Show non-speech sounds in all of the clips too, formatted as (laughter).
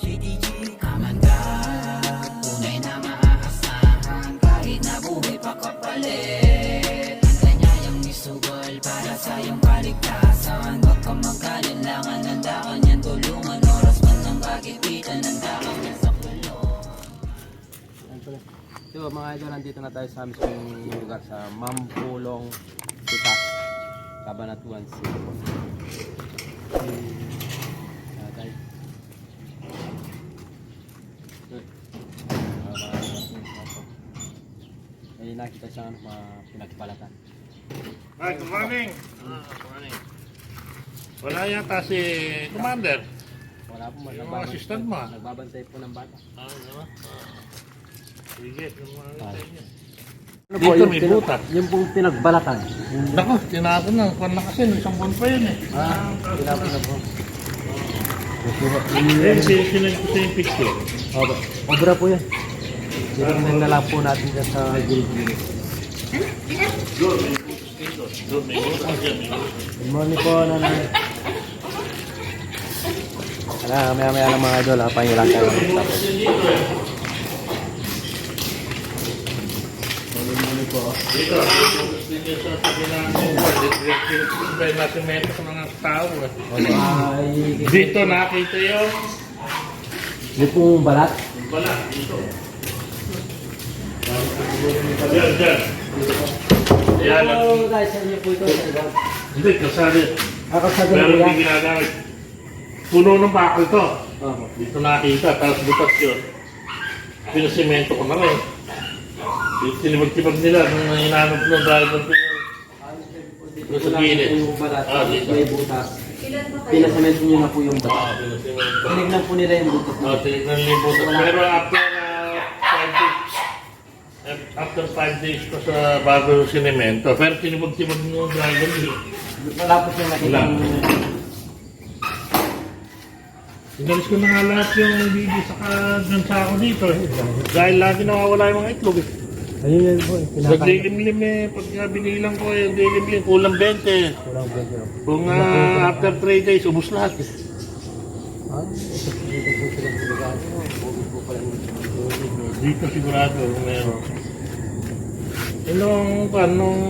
GTG Amanda Tunay na maaasahan Kahit na buhay pa kapalit Ang kanyayang misugol Para sa iyong kaligtasan Huwag kang magkalinlangan Handa ka niyan tulungan Oras man ng kagipitan Handa ka niyan sa So mga idol, nandito na tayo sa mismong lugar sa Mampulong Sitas, Cabanatuan City. Ah, tayo. Good. Ah, maraming salamat po. May nakita siya ano, mga pinagpalatan. Hi, good morning. Wala yata si Commander. Wala po, Yung mga assistant mo, ah. Nagbabantay po ng bata. Ah, ano? Sige, yung mga Ah. niya. Ano Dito may butas. Yung pong pinagbalatan. Nako, tinapon na. Kung na kasi, isang buwan pa yun eh. Ah, tinapon na po. Eh, si- sinag ko sa yung picture. Obra po yan. Tinignan na lang po natin dyan sa dito. Butas. Good morning po, nanay. Wala, maya maya lang mga idol, ha? Pahingi lang tayo. Dito morning po. Dito, dyan sa tabi ng. Dito, dito, may nasimento sa mga tao Dito nakita yung yung pong balat. yung bala. Dito. Diyan, diyan. Yan. Hello, guys, saan niyo po ito? Hindi, kasali. Ako sa Pero dulo hindi ginagamit. Puno ng bakal to. Opo. Dito nakita, tapos butas yun. Pinasimento ko na rin. Tinibag-tibag nila nung hinanap ng driver ko yun. Dito sa gilid. Yung balat, Ah, dito. may butas. Pinasemento niyo na po yung Ah, balat. pinasimento. Tinignan po nila yung butas. Ah, tinignan nila yung butas. Pero after uh, five days, eh, after five days pa sa bago yung sinemento, pero tinibag-tibag ng driver yun. Wala po siya nakita. Inalis ko na nga lahat yung bibi saka gansa ako dito eh. Dahil lagi nawawala yung mga itlog eh. Ayun yan po. eh, Sa dilim-lim eh, pag uh, binilang ko eh, dilim-lim, kulang 20. Kulang po siya. Kung ah, after 3 days, ubus lahat eh. Ah, ito po dito po sila sa po pala yung Dito sigurado meron. Nung, pa, nung,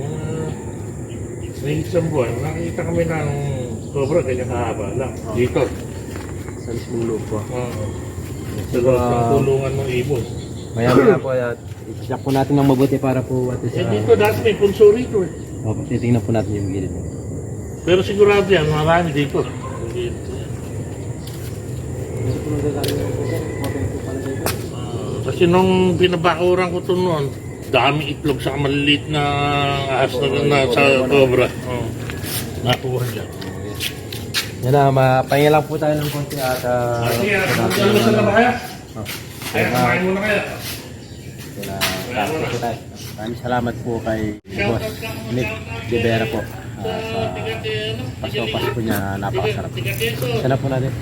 uh, may isang buwan, nakita kami ng sobra, ganyan kahaba lang. Dito. sa mismong lupo. Uh, sa, sa kulungan ng ibon. Maya maya (clears throat) po at i-check po natin ng mabuti para po at Eh, sa... dito dati may punso rito eh. Opo, titingnan po natin yung gilid. Pero sigurado yan, marami dito. Ah, kasi nung binabakuran ko to noon, dami itlog sa maliliit na ahas na, na sa cobra. Oh. Nakuha dyan. Yan na, mapahinga lang po tayo ng konti at... Uh, Sige, almusal na ba kaya? Oh. Kumain muna kaya. Kaya tayo. Maraming salamat po kay Boss Nick Rivera po ah, sa pasopas po niya napakasarap. Sana po natin.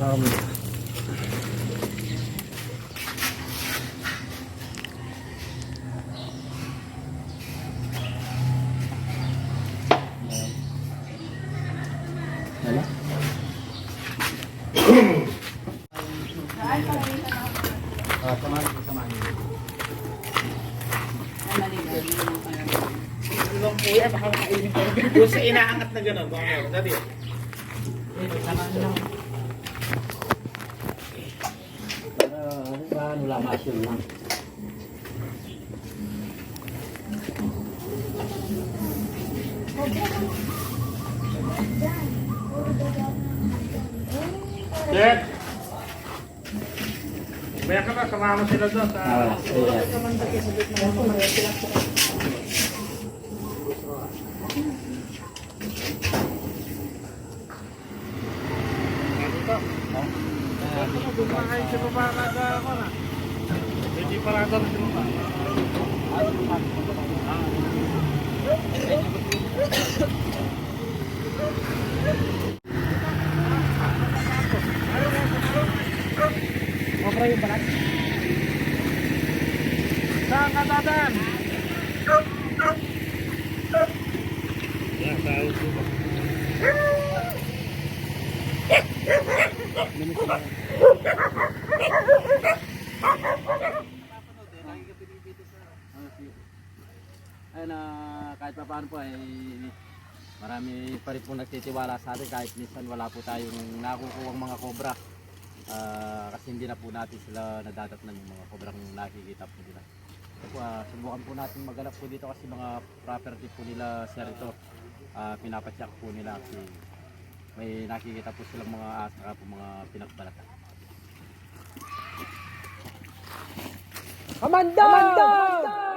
Um, ano? Ah, samahan ko, samahan ko. Kung sa inaangat na gano'n, baka meron. Dati. Para ano ba, ano lamas yun lang. Check! Kaya ka ba, kamama sila doon. Ah, yeah. Kumain si baba na sa ako na. Hindi pala ito si baba. Thank you. Ayun na kahit pa paano po ay marami pa rin po nagtitiwala sa atin kahit minsan wala po tayong nakukuha mga kobra. Ah, kasi hindi na po natin sila nadadatnan yung mga kobrang nakikita po nila. So po, ah, subukan po natin maganap po dito kasi mga property po nila sir ito. Ah, pinapacheck po nila kasi may nakikita po silang mga asa po mga pinagbalatan. Kamanda! Kamanda!